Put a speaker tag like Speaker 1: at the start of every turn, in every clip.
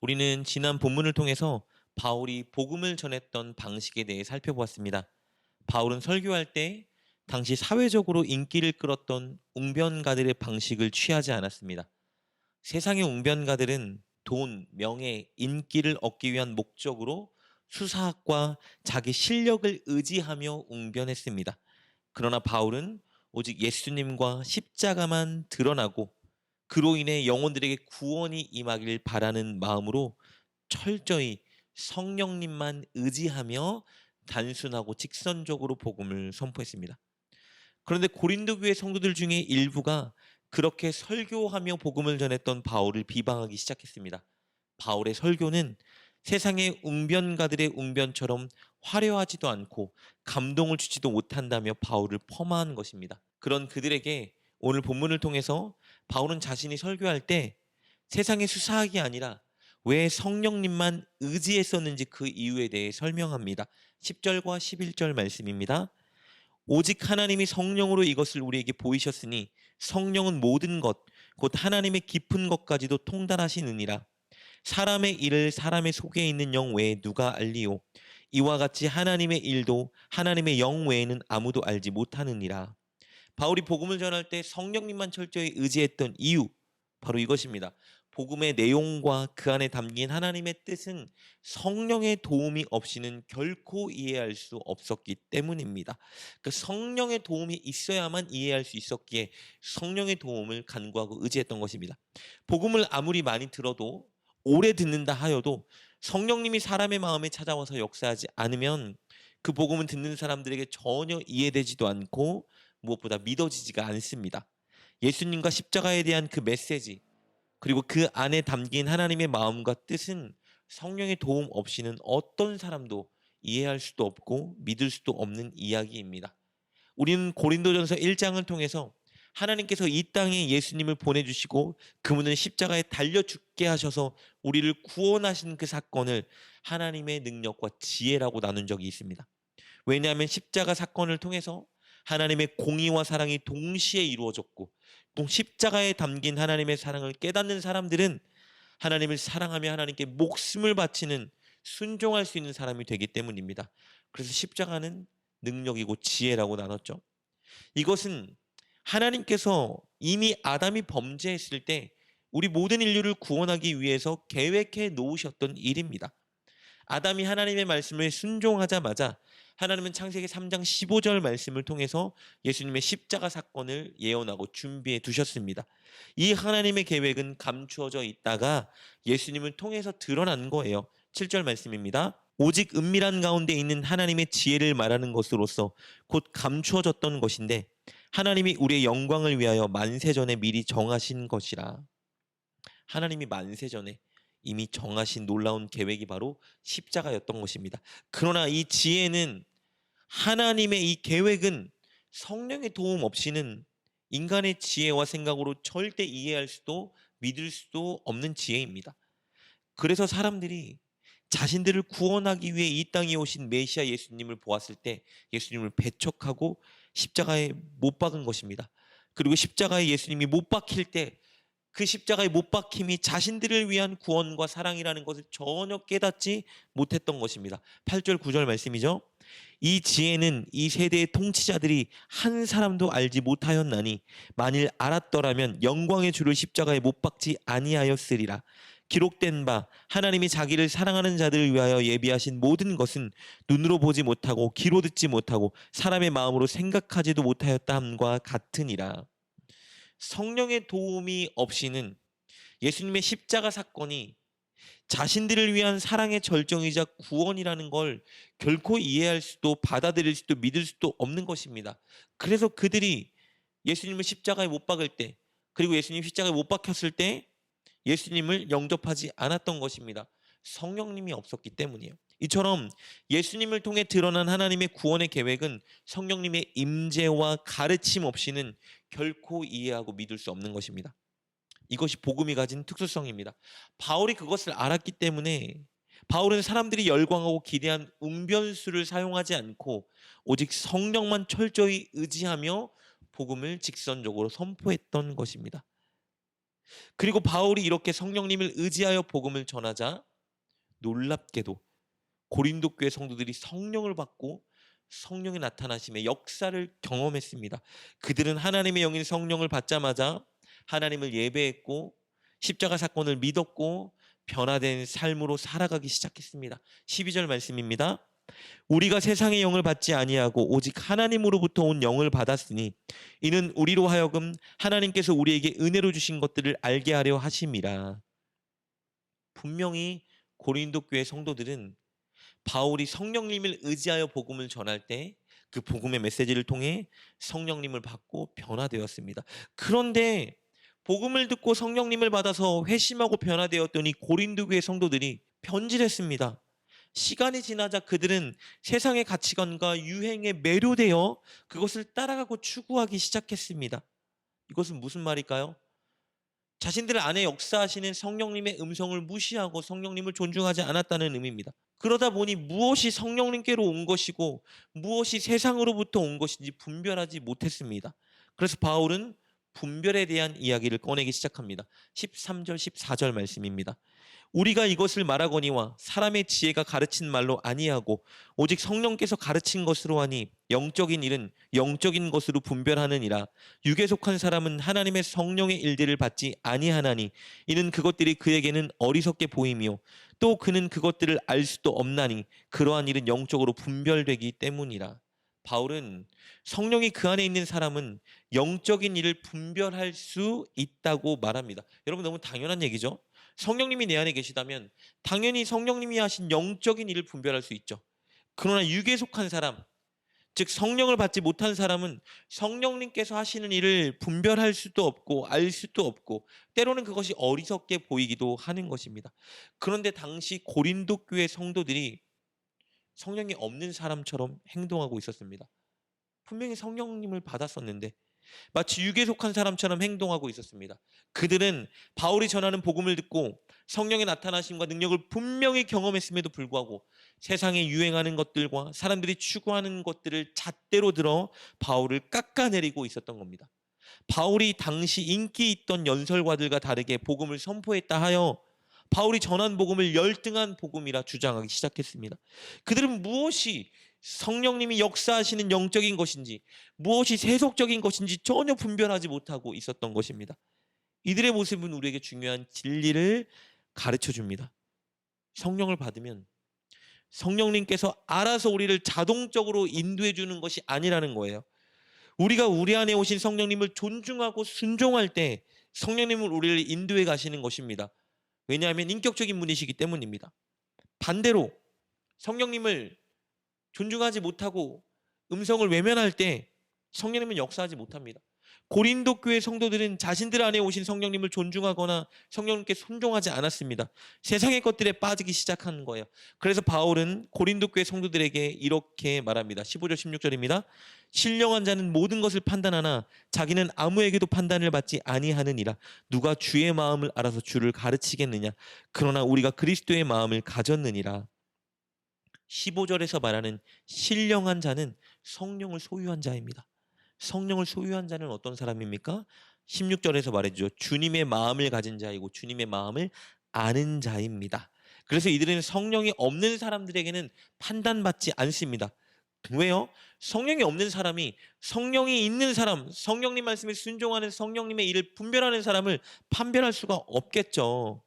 Speaker 1: 우리는 지난 본문을 통해서 바울이 복음을 전했던 방식에 대해 살펴보았습니다. 바울은 설교할 때 당시 사회적으로 인기를 끌었던 웅변가들의 방식을 취하지 않았습니다. 세상의 웅변가들은 돈, 명예, 인기를 얻기 위한 목적으로 수사학과 자기 실력을 의지하며 웅변했습니다. 그러나 바울은 오직 예수님과 십자가만 드러나고 그로 인해 영혼들에게 구원이 임하길 바라는 마음으로 철저히 성령님만 의지하며 단순하고 직선적으로 복음을 선포했습니다. 그런데 고린도 교회 성도들 중에 일부가 그렇게 설교하며 복음을 전했던 바울을 비방하기 시작했습니다. 바울의 설교는 세상의 웅변가들의 웅변처럼 화려하지도 않고 감동을 주지도 못한다며 바울을 폄하한 것입니다. 그런 그들에게 오늘 본문을 통해서 바울은 자신이 설교할 때 세상의 수사학이 아니라 왜 성령님만 의지했었는지 그 이유에 대해 설명합니다. 10절과 11절 말씀입니다. 오직 하나님이 성령으로 이것을 우리에게 보이셨으니 성령은 모든 것, 곧 하나님의 깊은 것까지도 통달하시느니라. 사람의 일을 사람의 속에 있는 영 외에 누가 알리오? 이와 같이 하나님의 일도 하나님의 영 외에는 아무도 알지 못하느니라. 바울이 복음을 전할 때 성령님만 철저히 의지했던 이유, 바로 이것입니다. 복음의 내용과 그 안에 담긴 하나님의 뜻은 성령의 도움이 없이는 결코 이해할 수 없었기 때문입니다. 그 성령의 도움이 있어야만 이해할 수 있었기에 성령의 도움을 간구하고 의지했던 것입니다. 복음을 아무리 많이 들어도 오래 듣는다 하여도 성령님이 사람의 마음에 찾아와서 역사하지 않으면 그 복음은 듣는 사람들에게 전혀 이해되지도 않고 무엇보다 믿어지지가 않습니다. 예수님과 십자가에 대한 그 메시지 그리고 그 안에 담긴 하나님의 마음과 뜻은 성령의 도움 없이는 어떤 사람도 이해할 수도 없고 믿을 수도 없는 이야기입니다. 우리는 고린도전서 1장을 통해서 하나님께서 이 땅에 예수님을 보내주시고 그분을 십자가에 달려 죽게 하셔서 우리를 구원하신 그 사건을 하나님의 능력과 지혜라고 나눈 적이 있습니다. 왜냐하면 십자가 사건을 통해서 하나님의 공의와 사랑이 동시에 이루어졌고 또 십자가에 담긴 하나님의 사랑을 깨닫는 사람들은 하나님을 사랑하며 하나님께 목숨을 바치는 순종할 수 있는 사람이 되기 때문입니다. 그래서 십자가는 능력이고 지혜라고 나눴죠. 이것은 하나님께서 이미 아담이 범죄했을 때 우리 모든 인류를 구원하기 위해서 계획해 놓으셨던 일입니다. 아담이 하나님의 말씀을 순종하자마자 하나님은 창세기 3장 15절 말씀을 통해서 예수님의 십자가 사건을 예언하고 준비해 두셨습니다. 이 하나님의 계획은 감추어져 있다가 예수님을 통해서 드러난 거예요. 7절 말씀입니다. 오직 은밀한 가운데 있는 하나님의 지혜를 말하는 것으로서 곧 감추어졌던 것인데 하나님이 우리의 영광을 위하여 만세전에 미리 정하신 것이라. 하나님이 만세전에 이미 정하신 놀라운 계획이 바로 십자가였던 것입니다. 그러나 이 지혜는 하나님의 이 계획은 성령의 도움 없이는 인간의 지혜와 생각으로 절대 이해할 수도 믿을 수도 없는 지혜입니다. 그래서 사람들이 자신들을 구원하기 위해 이 땅에 오신 메시아 예수님을 보았을 때 예수님을 배척하고 십자가에 못 박은 것입니다. 그리고 십자가에 예수님이 못 박힐 때 그 십자가에 못 박힘이 자신들을 위한 구원과 사랑이라는 것을 전혀 깨닫지 못했던 것입니다. 8절 9절 말씀이죠. 이 지혜는 이 세대의 통치자들이 한 사람도 알지 못하였나니 만일 알았더라면 영광의 주를 십자가에 못 박지 아니하였으리라. 기록된 바 하나님이 자기를 사랑하는 자들을 위하여 예비하신 모든 것은 눈으로 보지 못하고 귀로 듣지 못하고 사람의 마음으로 생각하지도 못하였다 함과 같으니라. 성령의 도움이 없이는 예수님의 십자가 사건이 자신들을 위한 사랑의 절정이자 구원이라는 걸 결코 이해할 수도 받아들일 수도 믿을 수도 없는 것입니다. 그래서 그들이 예수님을 십자가에 못 박을 때 그리고 예수님 십자가에 못 박혔을 때 예수님을 영접하지 않았던 것입니다. 성령님이 없었기 때문이에요. 이처럼 예수님을 통해 드러난 하나님의 구원의 계획은 성령님의 임재와 가르침 없이는 결코 이해하고 믿을 수 없는 것입니다. 이것이 복음이 가진 특수성입니다. 바울이 그것을 알았기 때문에 바울은 사람들이 열광하고 기대한 웅변수를 사용하지 않고 오직 성령만 철저히 의지하며 복음을 직선적으로 선포했던 것입니다. 그리고 바울이 이렇게 성령님을 의지하여 복음을 전하자 놀랍게도 고린도 교회 성도들이 성령을 받고 성령의 나타나심의 역사를 경험했습니다. 그들은 하나님의 영인 성령을 받자마자 하나님을 예배했고 십자가 사건을 믿었고 변화된 삶으로 살아가기 시작했습니다. 12절 말씀입니다. 우리가 세상의 영을 받지 아니하고 오직 하나님으로부터 온 영을 받았으니 이는 우리로 하여금 하나님께서 우리에게 은혜로 주신 것들을 알게 하려 하심이라. 분명히 고린도 교회 성도들은 바울이 성령님을 의지하여 복음을 전할 때 그 복음의 메시지를 통해 성령님을 받고 변화되었습니다. 그런데 복음을 듣고 성령님을 받아서 회심하고 변화되었더니 고린도 교회 성도들이 변질했습니다. 시간이 지나자 그들은 세상의 가치관과 유행에 매료되어 그것을 따라가고 추구하기 시작했습니다. 이것은 무슨 말일까요? 자신들 안에 역사하시는 성령님의 음성을 무시하고 성령님을 존중하지 않았다는 의미입니다. 그러다 보니 무엇이 성령님께로 온 것이고 무엇이 세상으로부터 온 것인지 분별하지 못했습니다. 그래서 바울은 분별에 대한 이야기를 꺼내기 시작합니다. 13절, 14절 말씀입니다. 우리가 이것을 말하거니와 사람의 지혜가 가르친 말로 아니하고 오직 성령께서 가르친 것으로 하니 영적인 일은 영적인 것으로 분별하느니라 육에 속한 사람은 하나님의 성령의 일들을 받지 아니하나니 이는 그것들이 그에게는 어리석게 보이며 또 그는 그것들을 알 수도 없나니 그러한 일은 영적으로 분별되기 때문이라 바울은 성령이 그 안에 있는 사람은 영적인 일을 분별할 수 있다고 말합니다. 여러분 너무 당연한 얘기죠? 성령님이 내 안에 계시다면 당연히 성령님이 하신 영적인 일을 분별할 수 있죠. 그러나 육에 속한 사람, 즉 성령을 받지 못한 사람은 성령님께서 하시는 일을 분별할 수도 없고 알 수도 없고 때로는 그것이 어리석게 보이기도 하는 것입니다. 그런데 당시 고린도 교회 성도들이 성령이 없는 사람처럼 행동하고 있었습니다. 분명히 성령님을 받았었는데 마치 육에 속한 사람처럼 행동하고 있었습니다. 그들은 바울이 전하는 복음을 듣고 성령의 나타나심과 능력을 분명히 경험했음에도 불구하고 세상에 유행하는 것들과 사람들이 추구하는 것들을 잣대로 들어 바울을 깎아내리고 있었던 겁니다. 바울이 당시 인기 있던 연설가들과 다르게 복음을 선포했다 하여 바울이 전한 복음을 열등한 복음이라 주장하기 시작했습니다. 그들은 무엇이 성령님이 역사하시는 영적인 것인지 무엇이 세속적인 것인지 전혀 분별하지 못하고 있었던 것입니다. 이들의 모습은 우리에게 중요한 진리를 가르쳐 줍니다. 성령을 받으면 성령님께서 알아서 우리를 자동적으로 인도해 주는 것이 아니라는 거예요. 우리가 우리 안에 오신 성령님을 존중하고 순종할 때 성령님은 우리를 인도해 가시는 것입니다. 왜냐하면 인격적인 분이시기 때문입니다. 반대로 성령님을 존중하지 못하고 음성을 외면할 때 성령님은 역사하지 못합니다. 고린도 교회 성도들은 자신들 안에 오신 성령님을 존중하거나 성령님께 순종하지 않았습니다. 세상의 것들에 빠지기 시작한 거예요. 그래서 바울은 고린도 교회 성도들에게 이렇게 말합니다. 15절 16절입니다. 신령한 자는 모든 것을 판단하나 자기는 아무에게도 판단을 받지 아니하느니라. 누가 주의 마음을 알아서 주를 가르치겠느냐. 그러나 우리가 그리스도의 마음을 가졌느니라. 15절에서 말하는 신령한 자는 성령을 소유한 자입니다. 성령을 소유한 자는 어떤 사람입니까? 16절에서 말해주죠. 주님의 마음을 가진 자이고 주님의 마음을 아는 자입니다. 그래서 이들은 성령이 없는 사람들에게는 판단받지 않습니다. 왜요? 성령이 없는 사람이 성령이 있는 사람, 성령님 말씀에 순종하는 성령님의 일을 분별하는 사람을 판별할 수가 없겠죠.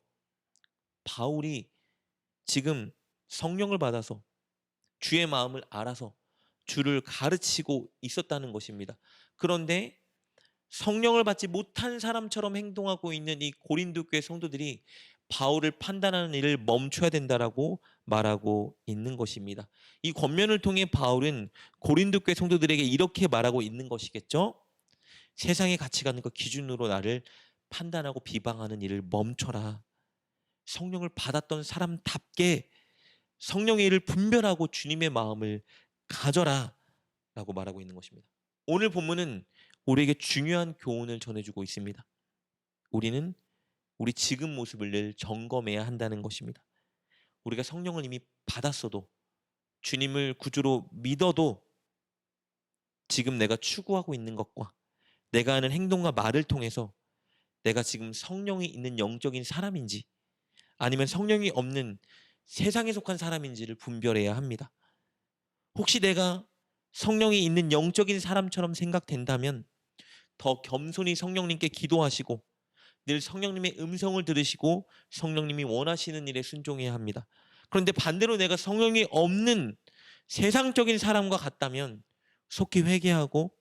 Speaker 1: 바울이 지금 성령을 받아서 주의 마음을 알아서 주를 가르치고 있었다는 것입니다. 그런데 성령을 받지 못한 사람처럼 행동하고 있는 이 고린도 교회 성도들이 바울을 판단하는 일을 멈춰야 된다라고 말하고 있는 것입니다. 이 권면을 통해 바울은 고린도 교회 성도들에게 이렇게 말하고 있는 것이겠죠. 세상의 가치관과 기준으로 나를 판단하고 비방하는 일을 멈춰라. 성령을 받았던 사람답게 성령의 일을 분별하고 주님의 마음을 가져라 라고 말하고 있는 것입니다. 오늘 본문은 우리에게 중요한 교훈을 전해주고 있습니다. 우리는 우리 지금 모습을 늘 점검해야 한다는 것입니다. 우리가 성령을 이미 받았어도 주님을 구주로 믿어도 지금 내가 추구하고 있는 것과 내가 하는 행동과 말을 통해서 내가 지금 성령이 있는 영적인 사람인지 아니면 성령이 없는 세상에 속한 사람인지를 분별해야 합니다. 혹시 내가 성령이 있는 영적인 사람처럼 생각된다면 더 겸손히 성령님께 기도하시고 늘 성령님의 음성을 들으시고 성령님이 원하시는 일에 순종해야 합니다. 그런데 반대로 내가 성령이 없는 세상적인 사람과 같다면 속히 회개하고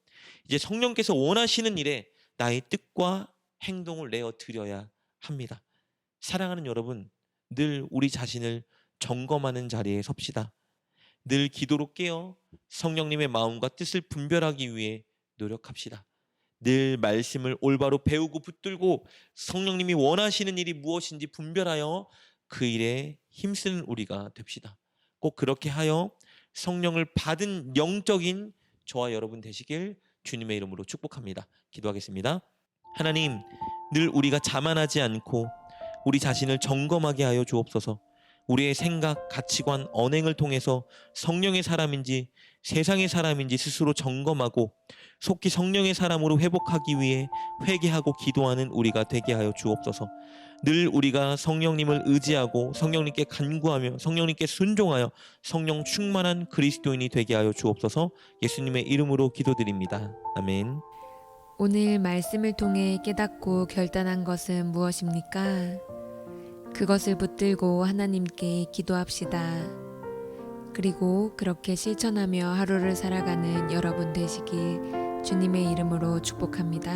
Speaker 1: 이제 성령께서 원하시는 일에 나의 뜻과 행동을 내어 드려야 합니다. 사랑하는 여러분, 늘 우리 자신을 점검하는 자리에 섭시다. 늘 기도로 깨어 성령님의 마음과 뜻을 분별하기 위해 노력합시다. 늘 말씀을 올바로 배우고 붙들고 성령님이 원하시는 일이 무엇인지 분별하여 그 일에 힘쓰는 우리가 됩시다. 꼭 그렇게 하여 성령을 받은 영적인 저와 여러분 되시길 주님의 이름으로 축복합니다. 기도하겠습니다. 하나님, 늘 우리가 자만하지 않고 우리 자신을 점검하게 하여 주옵소서. 우리의 생각, 가치관, 언행을 통해서 성령의 사람인지 세상의 사람인지 스스로 점검하고 속히 성령의 사람으로 회복하기 위해 회개하고 기도하는 우리가 되게 하여 주옵소서. 늘 우리가 성령님을 의지하고 성령님께 간구하며 성령님께 순종하여 성령 충만한 그리스도인이 되게 하여 주옵소서. 예수님의 이름으로 기도드립니다. 아멘.
Speaker 2: 오늘 말씀을 통해 깨닫고 결단한 것은 무엇입니까? 그것을 붙들고 하나님께 기도합시다. 그리고 그렇게 실천하며 하루를 살아가는 여러분 되시길 주님의 이름으로 축복합니다.